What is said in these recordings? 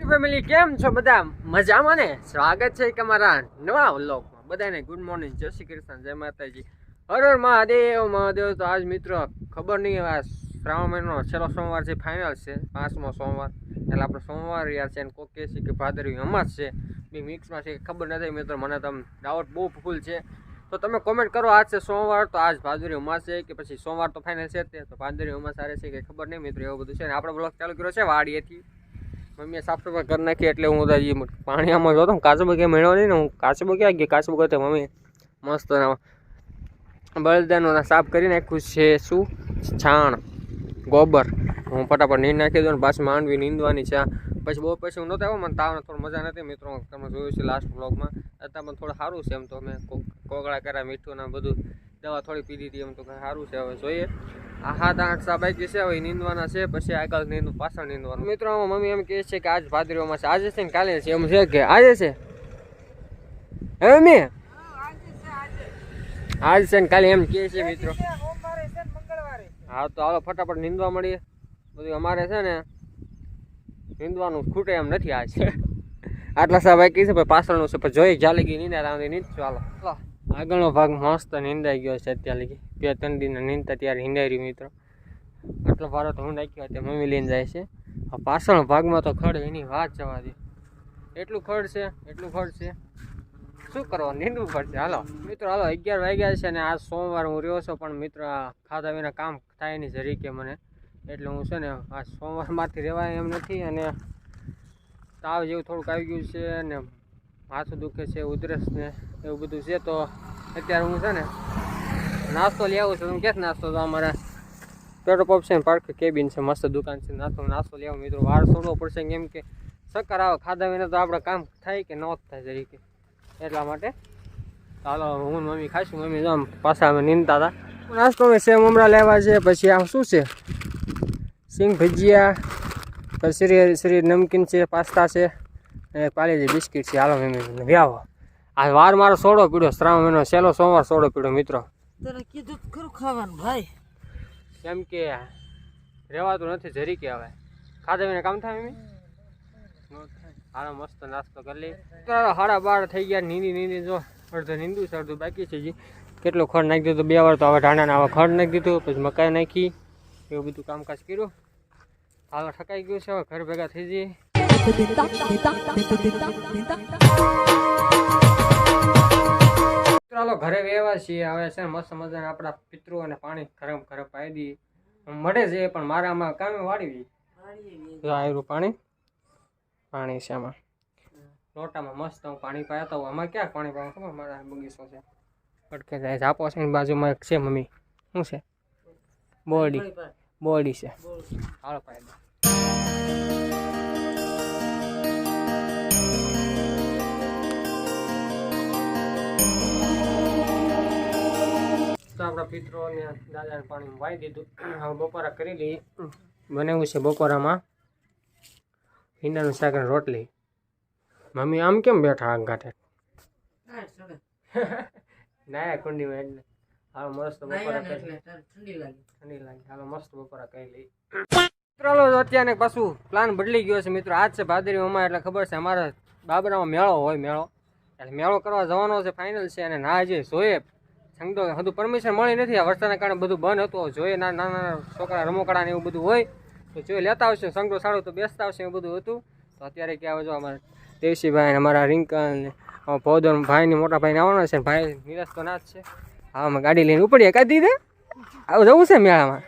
Family કેમ છો બધા? મજામાં ને? સ્વાગત છે કે અમારા નવા વ્લોગમાં. બધાને ગુડ મોર્નિંગ જય શ્રી કૃષ્ણ, જય માતાજી. હર મહાદેવ મહાદેવ. તો આજ મિત્રો ખબર નહીં આ શ્રાવણ મહિનો, છેલ્લો સોમવાર છે ફાઇનલ છે, પાંચમો સોમવાર. એટલે આપણે સોમવાર યાર છે કોક કહે છે કે ભાદરવી અમાસ છે. બી મિક્સમાં છે, ખબર નથી મિત્રો, મને તમે ડાઉટ બહુ ફૂલ છે. તો તમે કોમેન્ટ કરો, આજ છે સોમવાર, તો આજ ભાદરવી હમણાં છે કે પછી સોમવાર તો ફાઇનલ છે તે. તો ભાદરવી હમણાં આરે છે કે ખબર નહીં મિત્રો, એવું બધું છે ને. આપણે બ્લોગ ચાલુ કર્યો છે, વાડીએથી. મમ્મીએ સાફ સફાઈ કરી નાખી એટલે હું હજી પાણી આમાં જોતો કાચબો ક્યાં મેળવો નહીં ને હું કાચબો ક્યાં ગયો કાચબો કરતે મમ્મી. મસ્ત બળદાનો સાફ કરી નાખ્યું છે શું? છાણ, ગોબર. હું ફટાફટ નીંદ નાખી દઉં પાછી માંડવી નીંદવાની છે. પછી બહુ પછી હું નહોતો આવ્યો, મને તાવને થોડી મજા નથી મિત્રો, તમે જોયું છે લાસ્ટ બ્લોગમાં અત્યારે પણ થોડું સારું છે એમ તો. મેં કોગળા કર્યા, મીઠું ને બધું દવા થોડી પીધી હતી એમ તો સારું છે. હવે જોઈએ. હાથ આઠ સા બાકી છે, હવે નીંદવાના છે, પછી આગળ નીંદવું, પાછળ નીંદવાનું. મિત્રો મમ્મી એમ કહે છે કે આજ ભાદરીઓમાં છે. આજે છે ને કાલે છે, એમ છે કે આજે છે? હે મમ્મી? આજ છે ને કાલે એમ કહે છે મિત્રો. હા, તો હાલો ફટાફટ નીંદવા મળીએ. બધું અમારે છે ને, નીંદવાનું ખૂટે એમ નથી આજ. આટલા સા બાકી છે ભાઈ પાછળનું છે પણ જોઈ, જ્યાં લગી નીંદા ત્યાં નીંદશું. આગળનો ભાગ મસ્ત નીંદાઈ ગયો છે અત્યારે લગી. બે ત્રણ દિન નીંદતા ત્યારે રહ્યું મિત્રો. આટલો ભારો તો હું નાખ્યો તે મમ્મી લઈને જાય છે. આ પાછળ ભાગમાં તો ખડ એની વાત જવા દે. એટલું ખડ છે, એટલું ખડ છે. શું કરવાનું? નીંદવું પડશે. હાલો. મિત્રો, હાલો, અગિયાર વાગ્યા છે અને આજ સોમવાર હું રહ્યો છું, પણ મિત્ર ખાધા વિના કામ થાય નહીં જરીકે મને. એટલે હું છે ને, આ સોમવારમાંથી રહેવાય એમ નથી અને તાવ જેવું થોડુંક આવી ગયું છે અને માથું દુખે છે, ઉધરસ ને એવું બધું છે. તો અત્યારે હું છે ને નાસ્તો લઈ આવું છું. તમે ક્યાંક નાસ્તો તો અમારા પેટ્રોલ પંપ છે પાર્ક કેબિન છે. મસ્ત દુકાન છે. નાસ્તો નાસ્તો લઈ આવું મિત્રો. વાર છોડવો પડશે કેમ કે શક્કર આવે, ખાધા વિના તો આપણે કામ થાય કે ન થાય તરીકે. એટલા માટે ચાલો, હું મમ્મી ખાઈશું. મમ્મી આમ પાછા અમે નીંદતા હતા. નાસ્તો અમે સેમ હમણાં લેવા છે. પછી આમ શું છે? સિંગ ભજીયા, પછી શ્રી નમકીન છે, પાસ્તા છે, અને પાલેજી બિસ્કિટ છે. હાલો મમ્મી, વ્યાવો. આ વાર મારો સોડો પીડ્યો. શ્રાવણ મહિનો, છેલ્લો સોમવાર સોડો પીડ્યો મિત્રો. તને કીધું કરું ખરું ખાવાનું ભાઈ. કેમ કે રહેવાતું નથી જરી કે હવે. ખાધા વિના કામ થાય મમ્મી? હાડો મસ્ત નાસ્તો કરી લઈ સાડા બાર થઈ ગયા નીંદી નીંદી જો. અડધો નીંદું છે અડધું બાકી છે જી કેટલું ખડ નાખી દીધું? બે વાર તો હવે ઢાંડાના આવા ખડ નાખી દીધું પછી મકાઈ નાખી. એવું બધું કામકાજ કર્યું. હાલો ઠકાઈ ગયું છે હવે ઘર ભેગા થઈ જઈએ. ચાલો ઘરે વેવા છીએ. હવે છે મસ્ત મજાના આપણા પિતૃઓને પાણી ગરમ ગરમ પાઈ દઈએ. મળે છે, પણ મારામાં કામે વાળી આવ્યું પાણી. પાણી છે આમાં. લોટામાં મસ્ત હું પાણી પાયા તો આમાં ક્યાં પાણી પાવા ખબર? મારા બગીચો છે. પડકે જાય ઝાપો છે બાજુમાં એક છે મમ્મી. શું છે? બોડી. બોડી છે. હાલો પાઈ તો પિત્રો અને દાદાને પાણી વાઈ દીધું. હવે બપોરા કરી લઈએ. બનાવ્યું છે બપોરામાં. ઈંડાનું શાક અને રોટલી. મમ્મી આમ કેમ બેઠા આગ ઘાટે નાયા કુંડીમાં એટલે. હાલો મસ્ત બપોરા કરી ઠંડી લાગે. ઠંડી લાગે. હાલો મસ્ત બપોરા કરી લઈએ. મિત્રો અત્યારે પાછું પ્લાન બદલી ગયો છે મિત્રો. આજ છે ભાદરી અમારે એટલે ખબર છે અમારા બાબરામાં મેળો હોય મેળો. એટલે મેળો કરવા જવાનો છે ફાઇનલ છે અને ના જે જોઈએ. સંગતો બધું પરમિશન મળી નથી. આ વરસાદના કારણે બધું બંધ હતું. જોઈએ નાના નાના છોકરા રમકડા ને એવું બધું હોય, તો જોઈએ લેતા આવશે. સંગ્રહ સારું તો બેસતા આવશે એવું બધું હતું. તો અત્યારે ક્યાં જો અમારા દેવસીભાઈ ને અમારા રિંકલ ને પૌધન ભાઈની મોટા ભાઈને આવવાના છે. ભાઈ નિરાશ તો ના જ છે. હા, અમે ગાડી લઈને ઉપડીએ. કાઢી દે આવું જવું છે મેળામાં?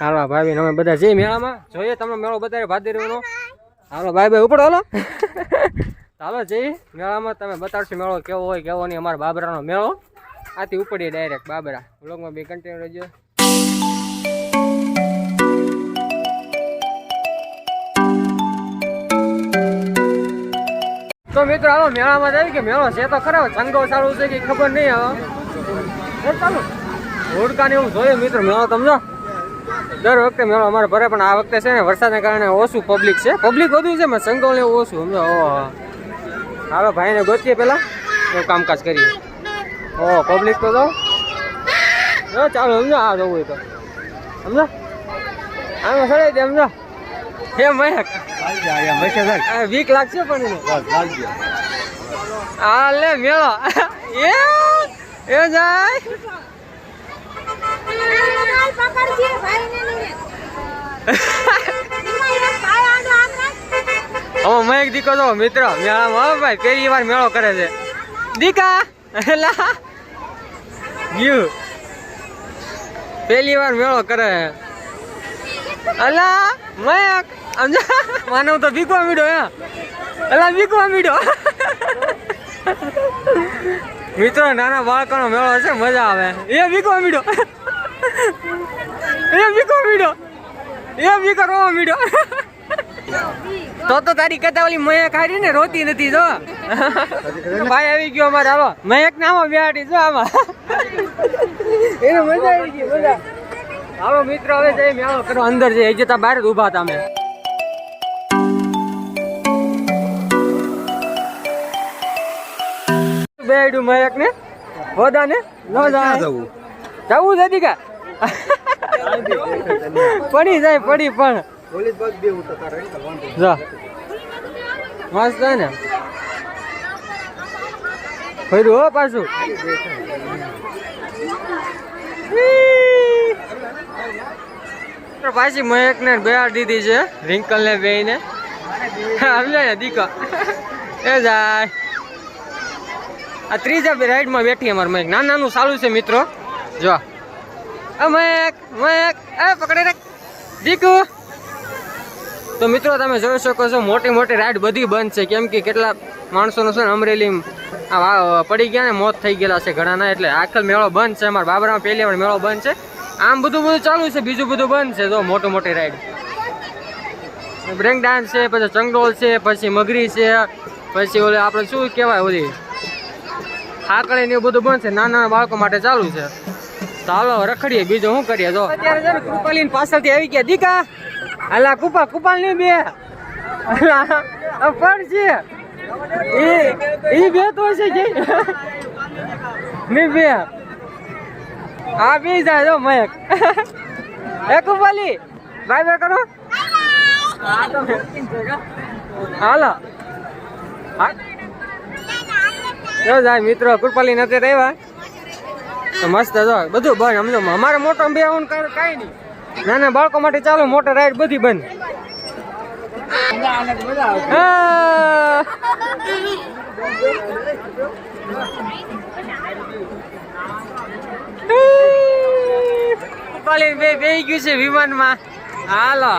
હાલો ભાઈ અમે બધા જઈએ મેળામાં. જોઈએ તમને મેળો બતાવે ભાદરવીનો હાલો, ભાઈ ભાઈ ઉપડો, હાલો. હાલો જઈ મેળામાં તમે બતાડશો મેળો કેવો હોય, કેવો નહીં. અમારા બાબરાનો મેળો. આથી ઉપડીએ ડાયરેક્ટ બાબરા. વ્લોગમાં બે કન્ટિન્યુ રહેજો. તો મિત્રો આવો મેળામાં જાય કે મેળો છે તો ખરો સંગો સારું છે કે ખબર નહીં એ ચાલુ. હોડકા ને એવું જોઈએ મિત્રો, મેળો સમજો દર વખતે મેળો અમારે ભરે, પણ આ વખતે છે ને વરસાદના કારણે ઓછું પબ્લિક છે. પબ્લિક વધુ છે, પણ સંગો ને એવું ઓછું. સમજો? હાલો, ભાઈને ગોતીએ એવું કામકાજ કરીએ. ઓ પબ્લિક તો જો, ચાલો, સમજો, આ જવું તો. સમજો? આમાં સડાઈ દે, સમજો? હે મયક આ વીક લાગશે પણ આ લે, મેળો. એ એ જાય. હવે મહેક દીકો તો મિત્ર, મેળામાં, હો ભાઈ, પહેલી વાર મેળો કરે છે. દીકા એલા ગયું. પહેલી વાર મેળો કરે. અલા, મયક, સમજા? માનવ તો બીકવા મીડો, હે? અલા બીકવા મીડો. મિત્રો, નાના બાળકોનો મેળો છે, મજા આવે. એ બીકવા મીડો. એ બીકવા મીડો. એ બીકો રોવા મીડો. તો તો તારી કથા ઓલી મયક હારી ને રોતી નથી જો. ભાઈ આવી ગયો અમારે આવો મયક ને આમાં બેહાડી જો આમાં. એને મજા આવી ગઈ મજા. હાલો મિત્રો હવે જઈ મેળો કરો અંદર જઈ. જતા બહાર જ ઊભા હતા અમે. બેડું મયક ને? હોદા ને? ન જાય. જવું? જ હતી કા. પડી જાય પડી પણ. ફર્યું હો પાછું. પાછી મહેક ને બેહાર દીધી છે રિંકલ ને બે ને ને દીકા. એ જાય. આ ત્રીજા રાઈડમાં બેઠી અમારે મહેક નાનું નાનું સારું છે મિત્રો. જો. મહેક મયક એ પકડે રાખ. દીકુ. તો મિત્રો, તમે જોઈ શકો છો, મોટી મોટી રાઈડ બધી બંધ છે. કેમ કે કેટલા માણસોનું છે ને અમરેલી પડી ગયા ને, મોત થઈ ગયેલા છે ઘણાના. એટલે આખલ મેળો બંધ છે. અમારા બાબરામાં પહેલી વાર મેળો બંધ છે. આમ બધું બધું ચાલુ છે, બીજું બધું બંધ છે. જો, મોટી મોટી રાઈડ. બ્રેક ડાન્સ છે, પછી ચંગડોલ છે, પછી મગરી છે, પછી ઓલે આપણે શું કહેવાય ઓલી હાકડે ને બધું બંધ છે. નાના નાના બાળકો માટે ચાલુ છે. તો હાલો, રખડીએ. બીજું શું કરીએ? જો. અત્યારે છે પાછળથી આવી ગયા. દીકા! અલા, કુપા, કુપાલની બે. પણ છે. એ બે તો છે કે? ની બે. આ બી જાય જો મયક એ કુપાલી, બાય બાય કરો. હાલો. જો જાય મિત્રો, કૃપાલી નથી રહેવા મસ્ત જો, બધું બન સમજો અમારે મોટો બે કાંઈ નહીં. નાના બાળકો માટે ચાલો મોટર રાઈડ બધી બંધ. હા. કૃપાલી બે બે ગયું છે વિમાનમાં. હાલો.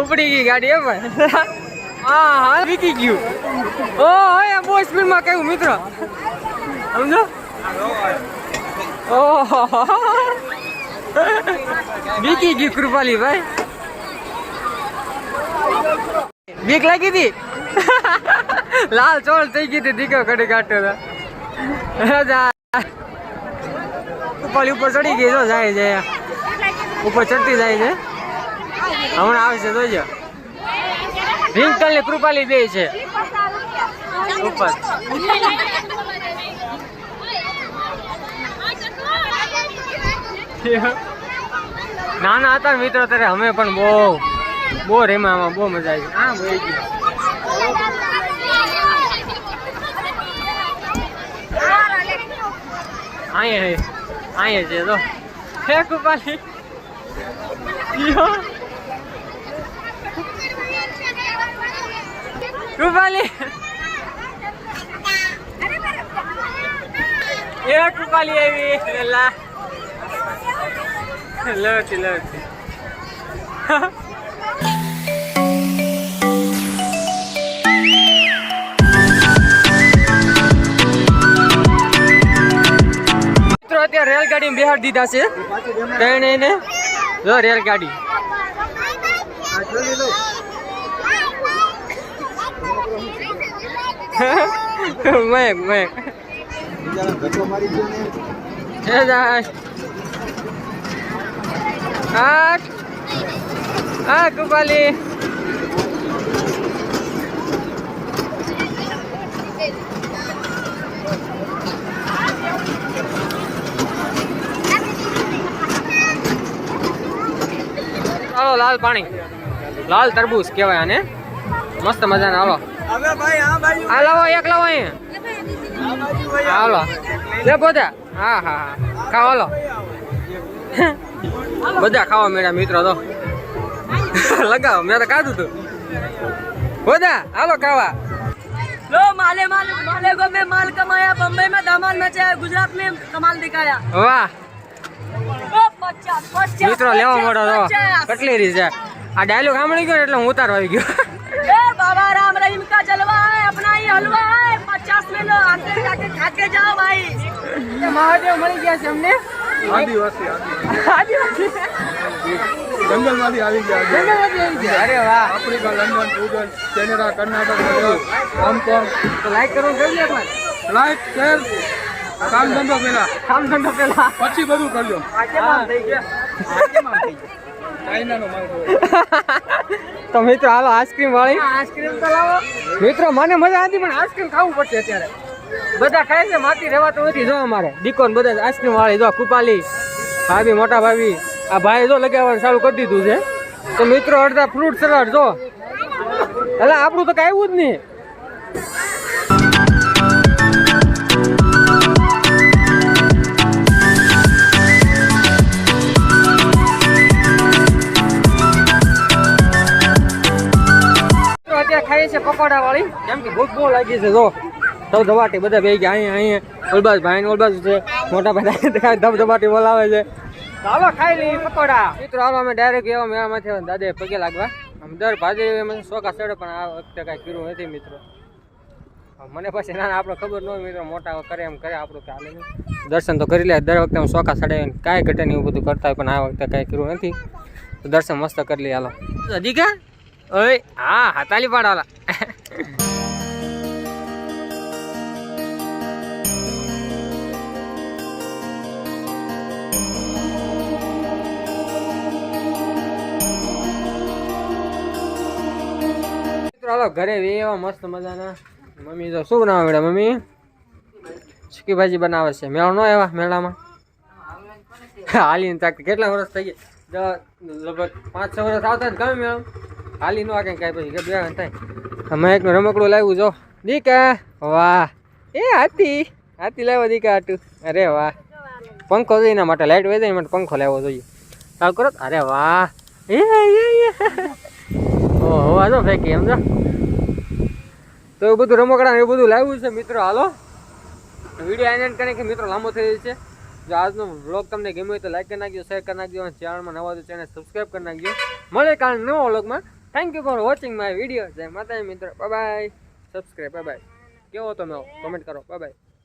ઉપડી ગઈ ગાડી એમ. હા હા વીકી ગયું. ઓ હોય બહુ સ્પીડમાં કહ્યું મિત્રો? સમજો? ઓહો. બીકી ગઈ કૃપાલી ભાઈ. બીક લાગી હતી? લાલ ચોળ થઈ ગઈ હતી દીકરો કડી કાઢતો. કૃપાલી ઉપર ચડી ગઈ, જો જાય છે ઉપર ચડતી જાય છે. હમણાં આવશે જોજો રિંકલ ને કૃપાલી બે છે. ઉપર. નાના હતા મિત્રો ત્યારે અમે પણ બહુ બહુ રેમામાં બહુ મજા આવી હા ગયું અહીંયા અહીંયા છે તો હે કૃપાલી. કૃપાલી એ આવી પેલા લવતી મિત્રો અત્યારે રેલગાડી બિહાર દીધા છે. ટ્રેન એને જો રેલગાડી. મેં મેં. જાય આઠ. આ કુપાલી ચાલો લાલ પાણી. લાલ તરબૂચ કહેવાય આને. મસ્ત મજાના હાલો. આ લાવો એક લાવો અહીંયા હાલો. લે બધા હા હા હા. ખાઓ હાલો. બધા ખાવા મેળ્યા મિત્રો તો. લગાવો મેં તો કાઢું તું. બધા હાલો ખાવા. એટલે હું ઉતારવા આવી ગયો. બાબા રામ રહીમ કા જલવા હે મહાદેવ મળી ગયા છે અમને આદિવાસી આદિવાસી. જંગલમાંથી આવી ગયા જંગલમાંથી આવી ગયા. અરે વાહ. Africa London Google Canada Karnataka Hong Kong તો લાઈક કરવું કરી લે એકવાર? લાઈક શેર કામ ધંધો પેલા કામ ધંધો પેલા પછી બધું કરજો. આ કેમ આમ થઈ ગયા. ચાઇનાનો માલ હોય. તો મિત્રો હાલો આઈસ્ક્રીમ વાળી. આઈસ્ક્રીમ તો લાવો. મિત્રો મને મજા હતી પણ આઈસ્ક્રીમ ખાવું પડશે અત્યારે. બધા ખાય છે માતી રહેવાતું નથી જો અમારે. દીકો બધા આઈસ્ક્રીમ વાળી જો, કુપાલી, ભાભી, મોટા ભાભી. આ ભાઈ જો લગાવવાનું ચાલુ કરી દીધું છે. તો મિત્રો, અડધા ફ્રૂટ સલાડ જો. એટલે આપણું તો કઈ જ નહીં. અત્યારે ખાઈએ છે પકોડા વાળી. કેમ કે ભૂખ બહુ લાગી છે, જો. ધબ ધબાટી બધા બે ગયા. અહીંયા અહીંયા ઓલબાજ ભાઈ ઓલબાજ છે. મોટા ભાઈ ધબ ધબાટી બોલાવે છે. ચાલો ખાઈ લઈ પકોડા. મિત્રો હાલો અમે ડાયરેક્ટ એવા મેળામાંથી દાદા પગે લાગવા. આમ દર ભાજે એમાં શોખા ચડે પણ આ વખતે કાંઈ કર્યું નથી મિત્રો. મને પછી ના આપણે ખબર ન હોય મિત્રો મોટા કરે એમ કરે આપણું ચાલે નહીં. દર્શન તો કરી લે દર વખતે આમ શોખા ચડે કાંઈ ઘટે નહીં એવું બધું કરતા હોય પણ આ વખતે કાંઈ કર્યું નથી. તો દર્શન મસ્ત કરી લઈએ હાલો. દીકા? ઓય હા હા તાલી હાલો ઘરે એવા મસ્ત મજાના. મમ્મી તો શું બનાવે મેડમ મમ્મી? સુકી ભાજી બનાવે છે. મેળો નો આવ્યા મેળામાં? હાલીને તાક કેટલા વર્ષ થઈ ગયા? લગભગ પાંચ, છ વર્ષ આવતા જ ગમે મેળો. હાલી નો આકે કાંઈ પછી બે થાય. અમે એક રમકડું લાવ્યું, જો. દીકા, વાહ. એ હાથી હાથી લાવ્યો દીકા આટું અરે વાહ. પંખો જોઈએ એના માટે લાઈટ વહી જાય માટે પંખો લાવવો જોઈએ. ચાલ કરો. અરે વાહ. એ એ ઓહો આ જો ફેંકી એમ જો તો એવું બધું રમકડા એવું બધું લાવ્યું છે મિત્રો, હાલો. વીડિયો એન્ડ કરીને કે મિત્રો લાંબો થઈ જાય છે. જો આજનો વ્લોગ તમને ગમ્યો હોય તો લાઈક કરી નાખજો શેર કરી નાખજો અને ચેનલમાં નવા તો ચેનલ સબસ્ક્રાઈબ કરી નાખજો. મળે કાલ નવો વ્લોગમાં thank you for watching my video જય માતાજી મિત્રો. બાય સબસ્ક્રાઈબ બાય કેવો તમે કોમેન્ટ કરો. બાય